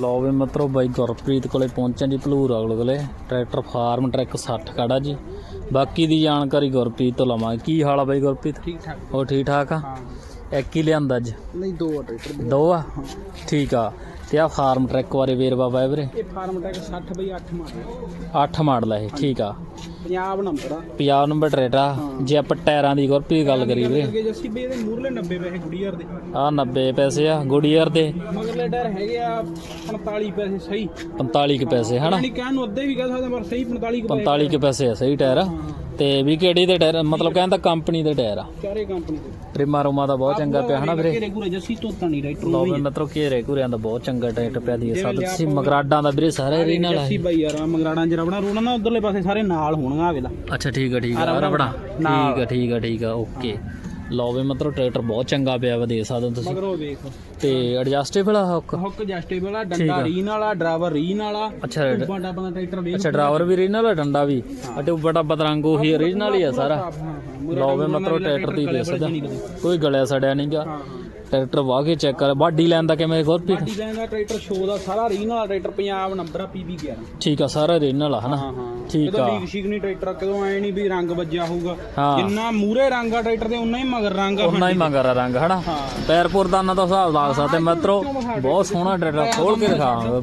ਲਓ ਵੀ ਮਤਰੋ ਬਾਈ ਗੁਰਪ੍ਰੀਤ ਕੋਲੇ ਪਹੁੰਚਣ ਦੀ ਭਲੂਰ ਅਗਲੇ ਕੋਲੇ। ਟਰੈਕਟਰ ਫਾਰਮ ਟਰੈਕ 60 ਖੜਾ ਜੀ। ਬਾਕੀ ਦੀ ਜਾਣਕਾਰੀ ਗੁਰਪ੍ਰੀਤ ਤੋਂ ਲਵਾਂਗੇ। ਕੀ ਹਾਲ ਆ ਬਾਈ ਗੁਰਪ੍ਰੀਤ? ਠੀਕ ਠਾਕ। ਉਹ ਠੀਕ ਠਾਕ ਆ? ਹਾਂ। ਇੱਕ ਹੀ ਲਿਆਂਦਾ ਅੱਜ? ਨਹੀਂ ਦੋ ਆ ਟਰੈਕਟਰ। ਦੋ ਆ? ਠੀਕ ਆ। ਤੇ ਆ ਫਾਰਮ ਟਰੈਕ ਬਾਰੇ ਵੇਰ ਬਾਬਾ ਵੀਰੇ? ਇਹ ਫਾਰਮ ਟਰੈਕ 60 ਬਈ 8 ਮਾਡਲ 8 ਮਾਡਲ ਆ ਇਹ ਠੀਕ ਆ। ਪੰਜਾਬ ਨੰਬਰ ਆ। 50 ਨੰਬਰ ਟਰੈਕਟਰ ਆ। ਜੇ ਆਪਾਂ ਟਾਇਰਾਂ ਦੀ ਗੁਰਪ੍ਰੀਤ ਗੱਲ ਕਰੀਏ ਵੀਰੇ। ਜੱਸੀ ਬਈ ਇਹਦੇ ਮੂਰਲੇ 90 ਪੈਸੇ ਗੁੜੀਅਰ ਦੇ। ਆ 90 ਪੈਸੇ ਆ ਗੁਡੀਅਰ ਦੇ। ਮਗਰਲੇ ਡਰ ਹੈਗੇ ਆ 45 ਪੈਸੇ ਸਹੀ। 45 ਕੁ ਪੈਸੇ ਹਨਾ? ਯਾਨੀ ਕਹਿਣ ਨੂੰ ਅੱਧੇ ਵੀ ਕਹਿ ਸਕਦੇ ਪਰ ਸਹੀ 45 ਕੁ ਪੈਸੇ 45 ਕੁ ਪੈਸੇ ਆ ਸਹੀ ਟਾਇਰ ਤੇ ਵੀ ਕਿਹੜੀ ਦੇ ਟਾਇਰ ਮਤਲਬ ਕਹਿੰਦਾ ਕੰਪਨੀ ਦੇ ਟਾਇਰ ਆ। ਚਾਰੇ ਕੰਪਨੀ ਦੇ। ਰਿਮਾ ਰੁਮਾ ਦਾ ਬਹੁਤ ਚੰਗਾ ਪਿਆ ਹਨਾ ਵੀਰੇ? ਘੂਰੇ ਜੱਸੀ ਤੋਤਾ ਨਹੀਂ ਰਾਈਟਰ ਲਓ ਵੀ ਮਤਲਬ ਘੇਰੇ ਘੁਰਿਆਂ ਦਾ ਬਹੁਤ ਚੰਗਾ ਟਰੈਕਟਰ ਪਿਆ ਦੀ ਸਭ ਤੁਸੀਂ ਮਗਰਾਡਾਂ ਦਾ ਵੀਰੇ ਸਾਰੇ ਰੀ ਨਾਲ ਜੱਸੀ ਬਾਈ ਯਾਰ ਆ ਮਗਰਾੜਾਂ ਚ ਰਬੜਾ ਰੋਣਾ ਨਾ ਉਧਰਲੇ ਪਾਸੇ ਸਾਰੇ ਨਾਲ ਹੋਣਗਾ ਆ ਵੇਲਾ। ਅੱਛਾ ਠੀਕ ਆ ਠੀਕ ਆ ਰਬੜਾ ਠੀਕ ਆ ਠੀਕ ਆ ਠੀਕ ਆ ਓਕੇ। ਲਓ ਵੀ ਮਤਲਬ ਟਰੈਕਟਰ ਬਹੁਤ ਚੰਗਾ ਪਿਆ ਵਾ ਦੇ ਸਕਦੇ ਹੋ ਤੁਸੀਂ। ਮਗਰੋਂ ਵੇਖ। ਤੇ ਐਡਜਸਟੇਬਲ ਆ ਹੁੱਕ ਹੁੱਕ ਜਸਟੇਬਲ ਆ ਡੰਡਾ ਰੀਨ ਵਾਲਾ ਡਰਾਈਵਰ ਰੀਨ ਵਾਲਾ। ਅੱਛਾ ਬਾਡਾ ਬੰਦਾ ਟਰੈਕਟਰ ਵੇਖ ਅੱਛਾ ਡਰਾਈਵਰ ਵੀ ਰੀਨਲ ਆ ਡੰਡਾ ਵੀ? ਅਤੇ ਬੜਾ ਬਦਰੰਗ ਉਹੀ origignal ਹੀ ਆ ਸਾਰਾ। ਹਾਂ ਹਾਂ ਲਓ ਵੀ ਮਤਲਬ ਟਰੈਕਟਰ ਦੀ ਦੇ ਸਕਦਾ ਕੋਈ ਗਲਿਆ ਸੜਿਆ ਨਹੀਂਗਾ ਟਰੈਕਟਰ ਵਾਹ ਕੇ ਚੈੱਕ ਕਰ ਬਾਡੀ ਲੈਣ ਦਾ ਕਿਵੇਂ ਗੁਰਪ੍ਰੀਤ? ਡਿਜ਼ਾਈਨ ਦਾ ਟਰੈਕਟਰ ਸ਼ੋ ਦਾ ਸਾਰਾ ਰੀਨ ਵਾਲਾ ਟਰੈਕਟਰ ਪੰਜਾਬ ਨੰਬਰ ਆ ਪੀਬੀ 11 ਠੀਕ ਆ ਸਾਰਾ ਰੀਨਲ ਆ ਹਨਾ? ਠੀਕ ਆ। ਲੀਕ ਸ਼ੀਕ ਨਹੀਂ ਟਰੈਕਟਰ ਕਦੋਂ ਐ ਨਹੀਂ ਵੀ ਰੰਗ ਵੱਜਿਆ ਹੋਊਗਾ। ਜਿੰਨਾ ਮੂਰੇ ਰੰਗ ਆ ਟਰੈਕਟਰ ਦੇ ਉਨਾ ਹੀ ਮਗਰ ਰੰਗ ਆ ਉਨਾ ਹੀ ਮੰਗਰਾ ਰੰਗ ਹਨਾ? ਪੈਰਪੁਰ ਦਾ ਨਾ ਤਾਂ ਹਿਸਾਬ ਲਾ ਸਕਦੇ ਮਿੱਤਰੋ ਬਹੁਤ ਸੋਹਣਾ ਟਰੈਕਟਰ ਖੋਲ ਕੇ ਦਿਖਾਵਾਂਗਾ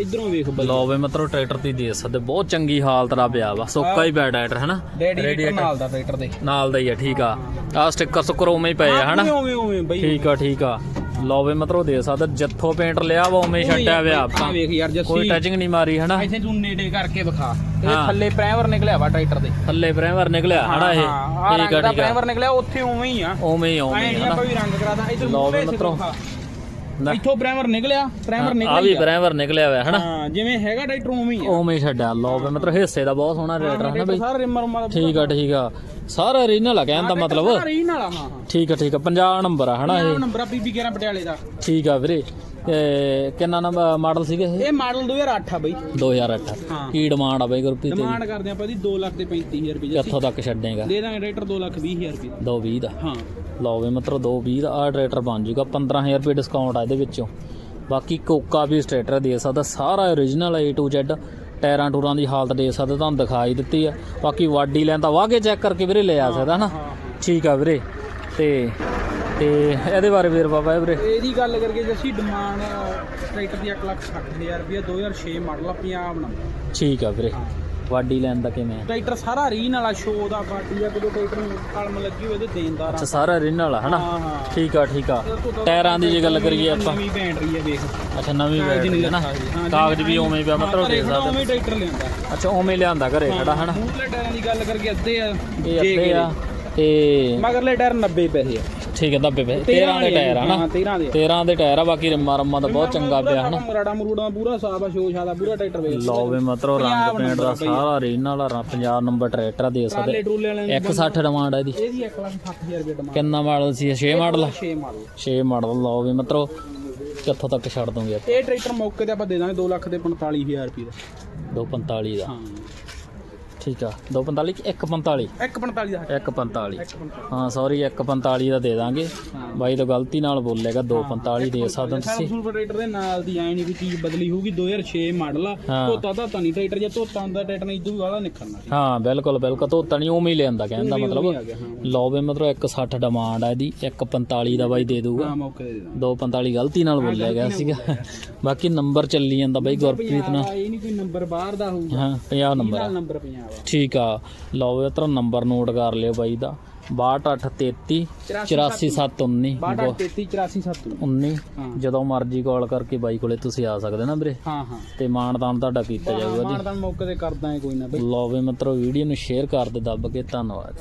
ਇਧਰੋਂ ਵੇਖ ਬਈ ਲਓ ਵੇ ਮਿੱਤਰੋ ਟਰੈਕਟਰ ਦੀ ਦੇ ਸਕਦੇ ਬਹੁਤ ਚੰਗੀ ਹਾਲਤ ਦਾ ਪਿਆ ਵਾ। ਸੁੱਕਾ ਹੀ ਪਿਆ ਟਰੈਕਟਰ ਹਨਾ? ਰੇਡੀਏਟਰ ਨਾਲ ਦਾ ਟਰੈਕਟਰ ਦੇ ਨਾਲ ਦਾ ਹੀ ਆ ਠੀਕ ਆ। ਆ ਸਟicker ਸੁੱਕਰ ਉਵੇਂ ਹੀ ਪਏ ਆ ਹਨਾ? ਉਵੇਂ ਉਵੇਂ ਬਈ। ਠੀਕ ਆ ਠੀਕ ਆ। ਲਓ ਵੇ ਮਿੱਤਰੋ ਦੇ ਸਕਦੇ ਜਿੱਥੋਂ ਪੇਂਟ ਲਿਆ ਵਾ ਉਵੇਂ ਹੀ ਛੱਡਿਆ ਵਿਆ ਆ ਆਪਾਂ। ਵੇਖ ਯਾਰ ਕੋਈ ਜੱਸੀ ਟੱਚਿੰਗ ਨਹੀਂ ਮਾਰੀ ਹਨਾ? ਇੱਥੇ ਤੂੰ ਨੇੜੇ ਕਰਕੇ ਵਿਖਾ। ਇਹ ਹਾਂ। ਥੱਲੇ ਪ੍ਰਾਈਮਰ ਨਿਕਲਿਆ ਵਾ ਟਰੈਕਟਰ ਦੇ। ਥੱਲੇ ਪ੍ਰਾਈਮਰ ਨਿਕਲਿਆ ਹਨਾ ਇਹ? ਠੀਕ ਆ ਠੀਕ ਆ। ਪ੍ਰਾਈਮਰ ਨਿਕਲਿਆ ਉੱਥੇ ਉਵੇਂ ਹੀ ਆ। ਉਵੇਂ ਹੀ ਉਵੇਂ ਹੀ ਹਨਾ? ਆਪਾਂ ਵੀ ਰੰਗ ਕਰਾਦਾ। ਇਧਰ ਲਓ ਵੀ ਮੂਰੇ ਇੱਥੋਂ ਪ੍ਰਾਈਮਰ ਨਿਕਲਿਆ ਪ੍ਰਾਈਮਰ ਆ ਨਿਕਲਿਆ ਵੀ ਪ੍ਰਾਈਮਰ ਨਿਕਲਿਆ ਹੋਇਆ ਹਨਾ? ਹਾਂ ਜਿਵੇਂ ਹੈਗਾ ਟਰੈਕਟਰ ਉਵੇਂ ਹੀ ਆ। ਉਵੇਂ ਛੱਡਿਆ ਲਓ ਵੇ ਮਿੱਤਰੋ ਹਿੱਸੇ ਦਾ ਬਹੁਤ ਸੋਹਣਾ ਰੇਟਰ ਹਨਾ ਬਈ? ਸਾਰਾ ਰਿਮਰ ਮਾਲ ਠੀਕ ਆ ਠੀਕ ਆ। ਸਾਰਾ ਓਰੀਜਨਲ ਆ ਕਹਿਣ ਦਾ ਮਤਲਬ। ਰੀਨ ਵਾਲਾ ਹਾਂ ਹਾਂ। ਠੀਕ ਆ ਠੀਕ ਆ 50 ਨੰਬਰ ਆ ਹਨਾ ਇਹ? ਨੰਬਰ ਆ ਪੀਬੀ 11 ਪਟਿਆਲੇ ਦਾ। ਠੀਕ ਆ ਵੀਰੇ ਕਿੰਨਾ ਨੰਬਰ ਮਾਡਲ ਸੀਗੇ ਇਹ? ਇਹ ਮਾਡਲ 2008 ਆ ਬਈ। 2008 ਹਾਂ। ਕੀ ਡਿਮਾਂਡ ਆ ਬਈ ਗੁਰਪ੍ਰੀਤ ਦੀ ਡਿਮਾਂਡ ਕਰਦੇ ਆਪਾਂ ਜੀ 2 ਲੱਖ ਤੇ 35000 ਰੁਪਏ ਕਿੱਥੋਂ ਤੱਕ ਛੱਡੇਗਾ? ਦੇ ਦਾਂਗੇ ਟਰੈਕਟਰ 2 ਲੱਖ 20000 ਰੁਪਏ। 220 ਦਾ। ਹਾਂ। ਲਓ ਵੀ ਮਤਲਬ 220 ਦਾ ਆ ਟਰੈਕਟਰ ਬਣ ਜੂਗਾ 15000 ਰੁਪਏ ਡਿਸਕਾਊਂਟ ਆ ਇਹਦੇ ਵਿੱਚੋਂ। ਬਾਕੀ ਕੋਕਾ ਵੀ ਸਟੇਟਰ ਦੇ ਸਕਦਾ ਸਾਰਾ ਓਰੀਜਨਲ A to Z ਟਾਇਰਾਂ ਟੂਰਾਂ ਦੀ ਹਾਲਤ ਦੇ ਸਕਦਾ ਤੁਹਾਨੂੰ ਦਿਖਾਈ ਦਿੱਤੀ ਆ। ਬਾਕੀ ਵਾਡੀ ਲੈਣ ਤਾਂ ਵਾਹ ਕੇ ਚੈੱਕ ਕਰਕੇ ਵੀਰੇ ਲੈ ਆ ਸਕਦਾ ਹਨਾ? ਠੀਕ ਆ ਵੀਰੇ। ਤੇ ਤੇ ਇਹਦੇ ਬਾਰੇ ਵੀਰ ਬਾਬਾ ਵੀਰੇ। ਇਹਦੀ ਗੱਲ ਕਰਕੇ ਜੇ ਅਸੀਂ ਡਿਮਾਂਡ ਟਰੈਕਟਰ ਦੀ 1 ਲੱਖ 60000 ਰੁਪਏ 2006 ਮਾਡਲ ਆ ਪੰਜਾਬ ਨੰਬਰ ਠੀਕ ਆ ਵੀਰੇ। ਵਾਡੀ ਲੈਣ ਦਾ ਕਿਵੇਂ ਆ? ਟਰੈਕਟਰ ਸਾਰਾ ਰੀਨ ਵਾਲਾ ਸ਼ੋ ਦਾ ਬਾਡੀ ਆ ਜਦੋਂ ਟਰੈਕਟਰ ਨੂੰ ਕਲਮ ਲੱਗੀ ਹੋਵੇ ਤੇ ਦੇਣਦਾਰ ਅੱਛਾ ਸਾਰਾ ਓਰੀਜਨਲ ਵਾਲਾ ਹਨਾ? ਹਾਂ ਹਾਂ। ਠੀਕ ਆ ਠੀਕ ਆ। ਟਾਇਰਾਂ ਦੀ ਜੇ ਗੱਲ ਕਰੀਏ ਆਪਾਂ। ਨਵੀਂ ਬੈਟਰੀ ਆ ਵੇਖ ਅੱਛਾ ਨਵੀਂ ਬੈਟਰੀ ਹੈ ਨਾ? ਹਾਂ, ਕਾਗਜ਼ ਵੀ ਉਵੇਂ ਹੀ ਪਿਆ ਮਤਲਬ ਦੇ ਸਕਦੇ ਉਵੇਂ ਟਰੈਕਟਰ ਲਿਆਂਦਾ। ਅੱਛਾ ਉਵੇਂ ਲਿਆਂਦਾ ਘਰੇ ਖੜਾ ਹਨਾ? ਮੂਹਰਲੇ ਟਾਇਰਾਂ ਦੀ ਗੱਲ ਕਰਕੇ ਅੱਧੇ ਆ ਇਹ ਅੱਧੇ ਆ ਤੇ ਮਗਰਲੇ ਟਾਇਰ 90 ਪੈਸੇ ਆ। ਠੀਕ ਹੈ ਦੱਬੇ ਪਏ। 13 ਦੇ ਟਾਇਰ ਹਨਾ ਹਾਂ 13 ਦੇ 13 ਦੇ ਟਾਇਰ ਆ ਬਾਕੀ ਰਿਮਾਂ ਰੰਮਾਂ ਦਾ ਬਹੁਤ ਚੰਗਾ ਪਿਆ ਹਨਾ। ਮਰਾੜਾ ਮਰੂੜਾ ਪੂਰਾ ਸਾਫ਼ ਆ ਸ਼ੋ ਸ਼ਾਦਾ ਪੂਰਾ ਟਰੈਕਟਰ ਵੇਖ ਲਓ ਵੇ ਮਤਲਬ ਰੰਗ ਪੇਂਟ ਦਾ ਸਾਰਾ ਰੀਨਲ ਵਾਲਾ 50 ਨੰਬਰ ਟਰੈਕਟਰ ਦੇ ਸਕਦੇ। ਟਰਾਲੇ ਟਰੂਲੇ ਵਾਲਿਆਂ ਦੀ 160 ਡਿਮਾਂਡ ਆ। ਇਹਦੀ। ਇਹਦੀ 1 ਲੱਖ 60000 ਰੁਪਏ ਡਿਮਾਂਡ ਕਿੰਨਾ ਮਾਡਲ ਸੀ 6 ਮਾਡਲ 6 ਮਾਡਲ 6 ਮਾਡਲ ਲਓ ਵੇ ਮਤਲਬ ਕਿੱਥੋਂ ਤੱਕ ਛੱਡ ਦੋਗੇ ਇਹ ਟਰੈਕਟਰ ਮੌਕੇ ਤੇ ਆਪਾਂ ਦੇ ਦਾਂਗੇ 2 ਲੱਖ ਤੇ 45000 ਰੁਪਏ ਦਾ। 245 ਦਾ। ਹਾਂ। ਠੀਕ ਆ। 245 ਕਿ 145 145 ਦਾ। 145 145 ਹਾਂ ਸੌਰੀ 145 ਦਾ ਦੇ ਦਾਂਗੇ। ਬਾਈ ਤੋਂ ਗਲਤੀ ਨਾਲ ਬੋਲੇਗਾ 245 ਦੇ ਸਕਦੇ ਹੋ ਤੁਸੀਂ। ਸੈਮਸੰਗ ਟਰੈਕਟਰ ਦੇ ਨਾਲ ਦੀ ਐ ਨਹੀਂ ਵੀ ਚੀਜ਼ ਬਦਲੀ ਹੋਊਗੀ 2006 ਮਾਡਲ ਆ। ਧੋਤਾ ਦਾ ਤਾਂ ਨਹੀਂ ਟਰੈਕਟਰ ਜੇ ਧੋਤਾ ਹੁੰਦਾ ਟਰੈਕਟਰ ਨੇ ਇਦੋਂ ਵਾਲਾ ਨਿਕਲਣਾ ਹਾਂ ਬਿਲਕੁਲ ਬਿਲਕੁਲ। ਧੋਤਾ ਨਹੀਂ ਉਵੇਂ ਹੀ ਲਿਆਂਦਾ ਕਹਿੰਦਾ ਮਤਲਬ। ਲਓ ਵੇ ਮਤਲਬ 160 ਡਿਮਾਂਡ ਆ ਇਹਦੀ 145 ਦਾ ਬਾਈ ਦੇ ਦੂਗਾ ਹਾਂ ਮੌਕੇ ਦੇ ਦਾਂਗੇ 245 ਗਲਤੀ ਨਾਲ ਬੋਲਿਆ ਗਿਆ ਸੀਗਾ। ਬਾਕੀ ਨੰਬਰ ਚੱਲੀ ਜਾਂਦਾ ਬਾਈ ਗੁਰਪ੍ਰੀਤ ਨਾਲ। ਇਹ ਨਹੀਂ ਕੋਈ ਨੰਬਰ ਬਾਹਰ ਦਾ ਹੋਊਗਾ। ਹਾਂ 50 ਨੰਬਰ ਆ। ਨੰਬਰ 50 ਆ ਠੀਕ ਆ। ਲਓ ਇਹ ਤਰ੍ਹਾਂ ਨੰਬਰ ਨੋਟ ਕਰ ਲਿਓ ਬਾਈ ਦਾ। 6233 84719 62 33 84 7 19 ਹਾਂ। ਜਦੋਂ ਮਰਜ਼ੀ ਕਾਲ ਕਰਕੇ ਬਾਈ ਕੋਲੇ ਤੁਸੀਂ ਆ ਸਕਦੇ ਨਾ ਵੀਰੇ। ਹਾਂ ਹਾਂ। ਤੇ ਮਾਨਦਾਨ ਤੁਹਾਡਾ ਕੀਤਾ ਜਾਊਗਾ ਜੀ। ਮਾਨਦਾਨ ਮੌਕੇ ਤੇ ਕਰਦਾ ਹੈ ਕੋਈ ਨਾ ਬਈ। ਲਓ ਵੇ ਮਤਲਬ ਵੀਡੀਓ ਨੂੰ ਸ਼ੇਅਰ ਕਰ ਦੇ ਦੱਬ ਕੇ। ਧੰਨਵਾਦ।